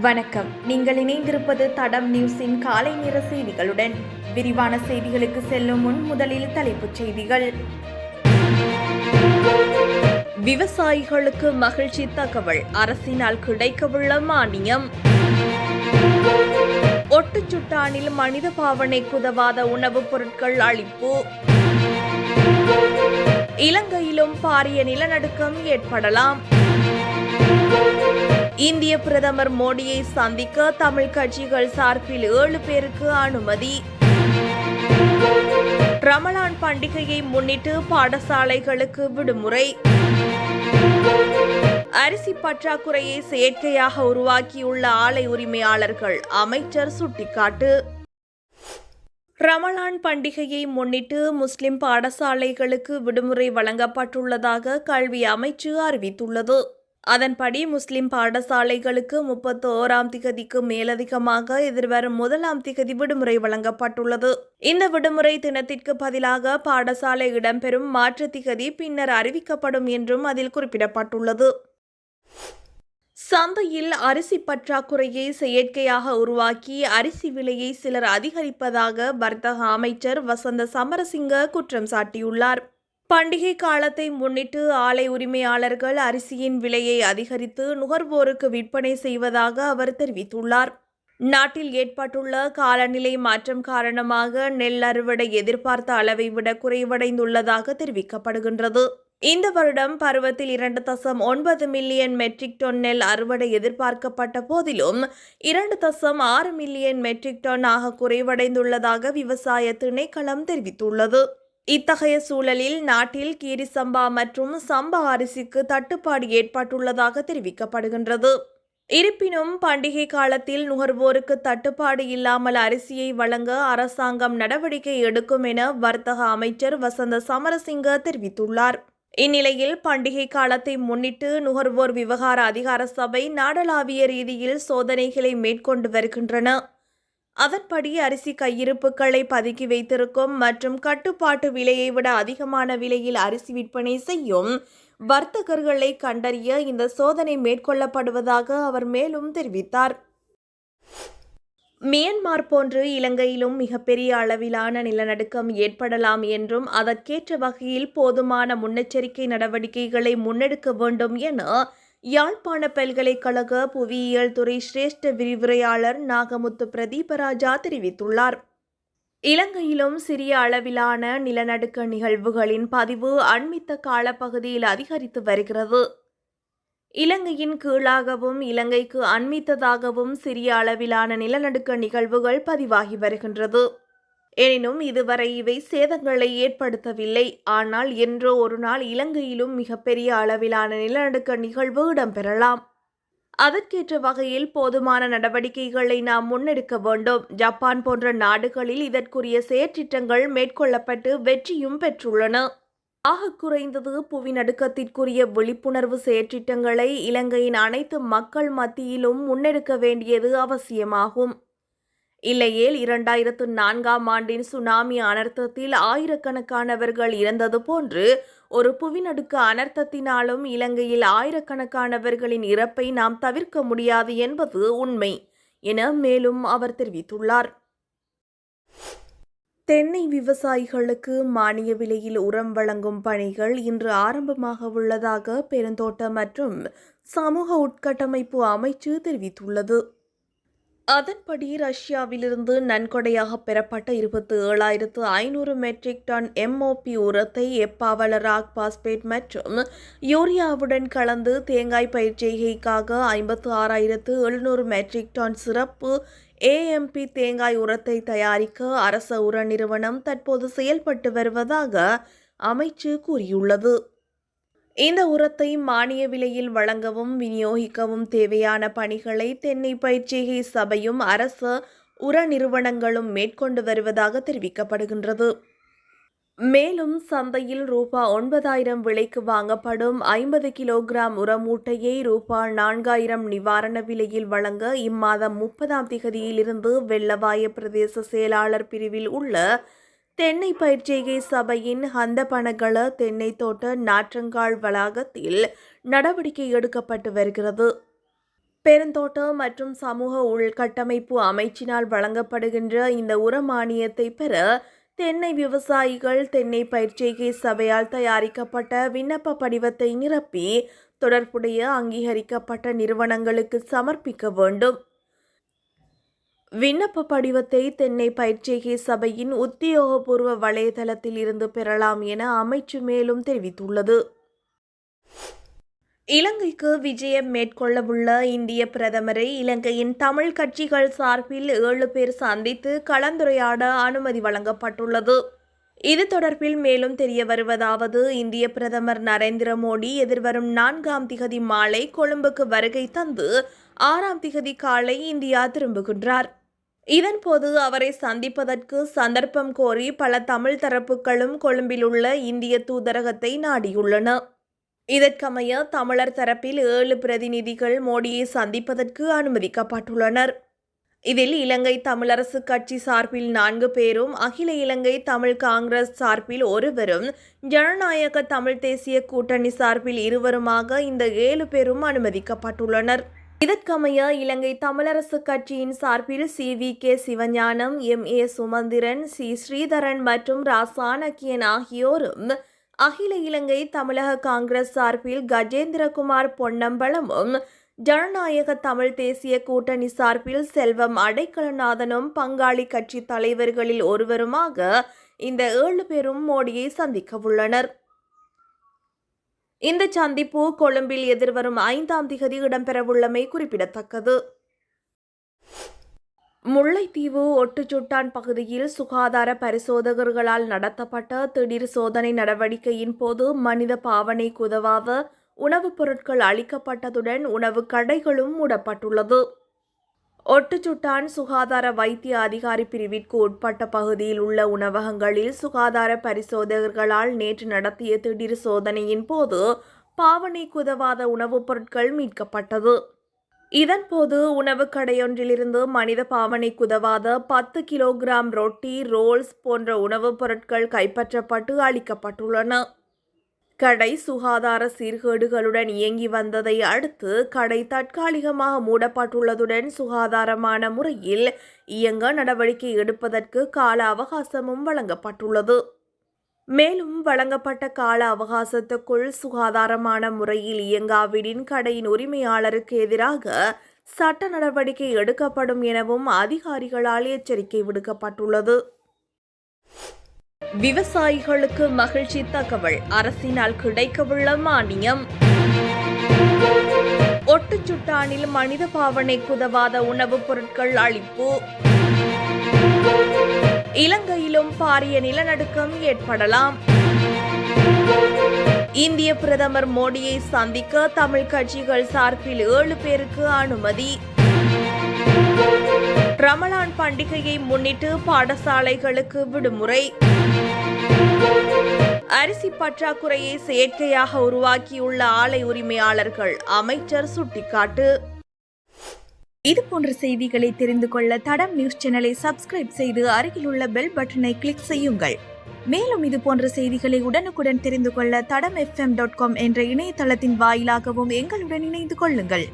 வணக்கம். நீங்கள் இணைந்திருப்பது தடம் நியூஸின் காலை நேர செய்திகளுடன். விரிவான செய்திகளுக்கு செல்லும் முன் முதலில் தலைப்புச் செய்திகள். விவசாயிகளுக்கு மகிழ்ச்சி தகவல். அரசினால் கிடைக்கவுள்ள மானியம். ஒட்டுச்சுட்டானில் மனித பாவனைக்கு உதவாத உணவுப் பொருட்கள் அளிப்பு. இலங்கையிலும் பாரிய நிலநடுக்கம் ஏற்படலாம். இந்திய பிரதமர் மோடியை சந்திக்க தமிழ் கட்சிகள் சார்பில் ஏழு பேருக்கு அனுமதி. ரமலான் பண்டிகையை முன்னிட்டு பாடசாலைகளுக்கு விடுமுறை. அரிசி பற்றாக்குறையை செயற்கையாக உருவாக்கியுள்ள ஆலை உரிமையாளர்கள் அமைச்சர் சுட்டிக்காட்டு. ரமலான் பண்டிகையை முன்னிட்டு முஸ்லிம் பாடசாலைகளுக்கு விடுமுறை வழங்கப்பட்டுள்ளதாக கல்வி அமைச்சு அறிவித்துள்ளது. அதன்படி முஸ்லிம் பாடசாலைகளுக்கு முப்பத்தி ஓராம் திகதிக்கு மேலதிகமாக எதிர்வரும் முதலாம் திகதி விடுமுறை வழங்கப்பட்டுள்ளது. இந்த விடுமுறை தினத்திற்கு பதிலாக பாடசாலை இடம்பெறும் மாற்று திகதி பின்னர் அறிவிக்கப்படும் என்றும் அதில் குறிப்பிடப்பட்டுள்ளது. சந்தையில் அரிசி பற்றாக்குறையை செயற்கையாக உருவாக்கி அரிசி விலையை சிலர் அதிகரிப்பதாக வர்த்தக அமைச்சர் வசந்த சமரசிங்க குற்றம் சாட்டியுள்ளார். பண்டிகை காலத்தை முன்னிட்டு ஆலை உரிமையாளர்கள் அரிசியின் விலையை அதிகரித்து நுகர்வோருக்கு விற்பனை செய்வதாக அவர் தெரிவித்துள்ளார். நாட்டில் ஏற்பட்டுள்ள காலநிலை மாற்றம் காரணமாக நெல் அறுவடை எதிர்பார்த்த அளவை விட குறைவடைந்துள்ளதாக தெரிவிக்கப்படுகின்றது. இந்த வருடம் பருவத்தில் இரண்டு தசம் ஒன்பது மில்லியன் மெட்ரிக் டன் நெல் அறுவடை எதிர்பார்க்கப்பட்ட போதிலும் இரண்டு தசம் ஆறு மில்லியன் மெட்ரிக் டன் ஆக குறைவடைந்துள்ளதாக விவசாய திணைக்களம் தெரிவித்துள்ளது. இத்தகைய சூழலில் நாட்டில் கீரி சம்பா மற்றும் சம்பா அரிசிக்கு தட்டுப்பாடு ஏற்பட்டுள்ளதாக தெரிவிக்கப்படுகின்றது. இருப்பினும் பண்டிகை காலத்தில் நுகர்வோருக்கு தட்டுப்பாடு இல்லாமல் அரிசியை வழங்க அரசாங்கம் நடவடிக்கை எடுக்கும் என வர்த்தக அமைச்சர் வசந்த சமரசிங்க தெரிவித்துள்ளார். இந்நிலையில் பண்டிகை காலத்தை முன்னிட்டு நுகர்வோர் விவகார அதிகார சபை நாடளாவிய ரீதியில் சோதனைகளை மேற்கொண்டு வருகின்றன. அதன்படி அரிசி கையிருப்புகளை பதுக்கி வைத்திருக்கும் மற்றும் கட்டுப்பாட்டு விலையை விட அதிகமான விலையில் அரிசி விற்பனை செய்யும் வர்த்தகர்களை கண்டறிய இந்த சோதனை மேற்கொள்ளப்படுவதாக அவர் மேலும் தெரிவித்தார். மியன்மார் போன்று இலங்கையிலும் மிகப்பெரிய அளவிலான நிலநடுக்கம் ஏற்படலாம் என்றும் அதற்கேற்ற வகையில் போதுமான முன்னெச்சரிக்கை நடவடிக்கைகளை முன்னெடுக்க வேண்டும் என யாழ்ப்பாண பல்கலைக்கழக புவியியல் துறை சிரேஷ்ட விரிவுரையாளர் நாகமுத்து பிரதீபராஜா தெரிவித்துள்ளார். இலங்கையிலும் சிறிய அளவிலான நிலநடுக்க நிகழ்வுகளின் பதிவு அண்மித்த காலப்பகுதியில் அதிகரித்து வருகிறது. இலங்கையின் கீழாகவும் இலங்கைக்கு அண்மித்ததாகவும் சிறிய அளவிலான நிலநடுக்க நிகழ்வுகள் பதிவாகி வருகின்றது. எனினும் இதுவரை இவை சேதங்களை ஏற்படுத்தவில்லை. ஆனால் என்றோ ஒரு நாள் இலங்கையிலும் மிகப்பெரிய அளவிலான நிலநடுக்க நிகழ்வு இடம்பெறலாம். அதற்கேற்ற வகையில் போதுமான நடவடிக்கைகளை நாம் முன்னெடுக்க வேண்டும். ஜப்பான் போன்ற நாடுகளில் இதற்குரிய செயற்றிட்டங்கள் மேற்கொள்ளப்பட்டு வெற்றியும் பெற்றுள்ளன. ஆக குறைந்தது புவிநடுக்கத்திற்குரிய விழிப்புணர்வு செயற்றிட்டங்களை இலங்கையின் அனைத்து மக்கள் மத்தியிலும் முன்னெடுக்க வேண்டியது அவசியமாகும். இல்லையேல் இரண்டாயிரத்து நான்காம் ஆண்டின் சுனாமி அனர்த்தத்தில் ஆயிரக்கணக்கானவர்கள் இறந்தது போன்று ஒரு புவிநடுக்க அனர்த்தத்தினாலும் இலங்கையில் ஆயிரக்கணக்கானவர்களின் இறப்பை நாம் தவிர்க்க முடியாது என்பது உண்மை என மேலும் அவர் தெரிவித்துள்ளார். தென்னை விவசாயிகளுக்கு மானிய விலையில் உரம் வழங்கும் பணிகள் இன்று ஆரம்பமாக உள்ளதாக பெருந்தோட்ட மற்றும் சமூக உட்கட்டமைப்பு அமைச்சு தெரிவித்துள்ளது. அதன்படி ரஷ்யாவிலிருந்து நன்கொடையாக பெறப்பட்ட இருபத்தி ஏழாயிரத்து ஐநூறு மெட்ரிக் டன் எம்ஓபி உரத்தை எப்பாவல ராக் பாஸ்பேட் மற்றும் யூரியாவுடன் கலந்து தேங்காய் பயிர்ச்செய்கைக்காக ஐம்பத்து ஆறாயிரத்து எழுநூறு மெட்ரிக் டன் சிறப்பு ஏஎம்பி தேங்காய் உரத்தை தயாரிக்க அரச உர நிறுவனம் தற்போது செயல்பட்டு வருவதாக அமைச்சு கூறியுள்ளது. இந்த உரத்தை மானிய விலையில் வழங்கவும் விநியோகிக்கவும் தேவையான பணிகளை தென்னை பயிற்சிகை சபையும் அரச உர நிறுவனங்களும் மேற்கொண்டு வருவதாக தெரிவிக்கப்படுகின்றது. மேலும் சந்தையில் ரூபா ஒன்பதாயிரம் விலைக்கு வாங்கப்படும் ஐம்பது கிலோகிராம் உரமூட்டையை ரூபா நான்காயிரம் நிவாரண விலையில் வழங்க இம்மாதம் முப்பதாம் திகதியிலிருந்து வெள்ளவாய பிரதேச செயலாளர் பிரிவில் உள்ள தென்னை பயிர்ச்செய்கை சபையின் ஹந்தபனகள தென்னை தோட்ட நாற்றங்கால் வளாகத்தில் நடவடிக்கை எடுக்கப்பட்டு வருகிறது. பெருந்தோட்டம் மற்றும் சமூக உள்கட்டமைப்பு அமைச்சினால் வழங்கப்படுகின்ற இந்த உர மானியத்தை பெற தென்னை விவசாயிகள் தென்னை பயிர்ச்செய்கை சபையால் தயாரிக்கப்பட்ட விண்ணப்ப படிவத்தை நிரப்பி தொடர்புடைய அங்கீகரிக்கப்பட்ட நிறுவனங்களுக்கு சமர்ப்பிக்க வேண்டும். விண்ணப்ப படிவத்தை தென்னை பயிற்சிகை சபையின் உத்தியோகபூர்வ வலைதளத்தில் இருந்து பெறலாம் என அமைச்சு மேலும் தெரிவித்துள்ளது. இலங்கைக்கு விஜயம் மேற்கொள்ளவுள்ள இந்திய பிரதமரை இலங்கையின் தமிழ் கட்சிகள் சார்பில் ஏழு பேர் சந்தித்து கலந்துரையாட அனுமதி வழங்கப்பட்டுள்ளது. இது தொடர்பில் மேலும் தெரிய வருவதாவது இந்திய பிரதமர் நரேந்திர மோடி எதிர்வரும் நான்காம் திகதி மாலை கொழும்புக்கு வருகை தந்து ஆறாம் திகதி காலை இந்தியா திரும்புகின்றார். இதன்போது அவரை சந்திப்பதற்கு சந்தர்ப்பம் கோரி பல தமிழ் தரப்புகளும் கொழும்பில் உள்ள இந்திய தூதரகத்தை நாடியுள்ளன. இதற்கமைய தமிழர் தரப்பில் ஏழு பிரதிநிதிகள் மோடியை சந்திப்பதற்கு அனுமதிக்கப்பட்டுள்ளனர். இதில் இலங்கை தமிழரசு கட்சி சார்பில் நான்கு பேரும் அகில இலங்கை தமிழ் காங்கிரஸ் சார்பில் ஒருவரும் ஜனநாயக தமிழ் தேசிய கூட்டணி சார்பில் இருவருமாக இந்த ஏழு பேரும் அனுமதிக்கப்பட்டுள்ளனர். இதற்கமைய இலங்கை தமிழரசு கட்சியின் சார்பில் C. V. K. Sivagnanam M. A. Sumanthiran C. Sritharan மற்றும் ராசானக்கியன் ஆகியோரும் அகில இலங்கை தமிழக காங்கிரஸ் சார்பில் கஜேந்திரகுமார் பொன்னம்பலமும் ஜனநாயக தமிழ் தேசிய கூட்டணி சார்பில் செல்வம் அடைக்கலநாதனும் பங்காளி கட்சி தலைவர்களில் ஒருவருமாக இந்த ஏழு பேரும் மோடியை சந்திக்க உள்ளனர். இந்த சந்திப்பு கொழும்பில் எதிர்வரும் ஐந்தாம் திகதி இடம்பெறவுள்ளமை குறிப்பிடத்தக்கது. முல்லைத்தீவு ஒட்டுச்சுட்டான் பகுதியில் சுகாதார பரிசோதகர்களால் நடத்தப்பட்ட திடீர் சோதனை நடவடிக்கையின் போது மனித பாவனை குதவாத உணவுப் பொருட்கள் அளிக்கப்பட்டதுடன் உணவு கடைகளும் மூடப்பட்டுள்ளது. ஒட்டுச்சுட்டான் சுகாதார வைத்திய அதிகாரி பிரிவிற்கு உட்பட்ட பகுதியில் உள்ள உணவகங்களில் சுகாதார பரிசோதகர்களால் நேற்று நடத்திய திடீர் சோதனையின் போது பாவனை குதவாத உணவுப் பொருட்கள் மீட்கப்பட்டது. இதன்போது உணவு கடையொன்றிலிருந்து மனித பாவனை குதவாத பத்து கிலோகிராம் ரொட்டி ரோல்ஸ் போன்ற உணவுப் பொருட்கள் கைப்பற்றப்பட்டு அளிக்கப்பட்டுள்ளன கடை சுகாதார சீர்கேடுகளுடன் இயங்கி வந்ததை அடுத்து கடை தற்காலிகமாக மூடப்பட்டுள்ளதுடன் சுகாதாரமான முறையில் இயங்க நடவடிக்கை எடுப்பதற்கு கால அவகாசமும் வழங்கப்பட்டுள்ளது. மேலும் வழங்கப்பட்ட கால அவகாசத்துக்குள் சுகாதாரமான முறையில் இயங்காவிடின் கடையின் உரிமையாளருக்கு எதிராக சட்ட நடவடிக்கை எடுக்கப்படும் எனவும் அதிகாரிகளால் எச்சரிக்கை விடுக்கப்பட்டுள்ளது. விவசாயிகளுக்கு மகிழ்ச்சி தகவல். அரசினால் கிடைக்கவுள்ள மானியம். ஒட்டுச்சுட்டானில் மனித பாவனை குதவாத உணவுப் பொருட்கள் அளிப்பு. இலங்கையிலும் பாரிய நிலநடுக்கம் ஏற்படலாம். இந்திய பிரதமர் மோடியை சந்திக்க தமிழ் கட்சிகள் சார்பில் ஏழு பேருக்கு அனுமதி. ரமலான் பண்டிகையை முன்னிட்டு பாடசாலைகளுக்கு விடுமுறை. அரிசி பற்றாக்குறையை செயற்கையாக உருவாக்கியுள்ள ஆலை உரிமையாளர்கள் அமைச்சர் சுட்டிக்காட்டு. இது போன்ற செய்திகளை தெரிந்து கொள்ள தடம் நியூஸ் சேனலை சப்ஸ்கிரைப் செய்து அருகில் உள்ள பெல் பட்டனை கிளிக் செய்யுங்கள். மேலும் இது போன்ற செய்திகளை உடனுக்குடன் தெரிந்து கொள்ள தடம் எஃப்எம் டாட் காம் என்ற இணையதளத்தின் வாயிலாகவும் எங்களுடன் இணைந்து கொள்ளுங்கள்.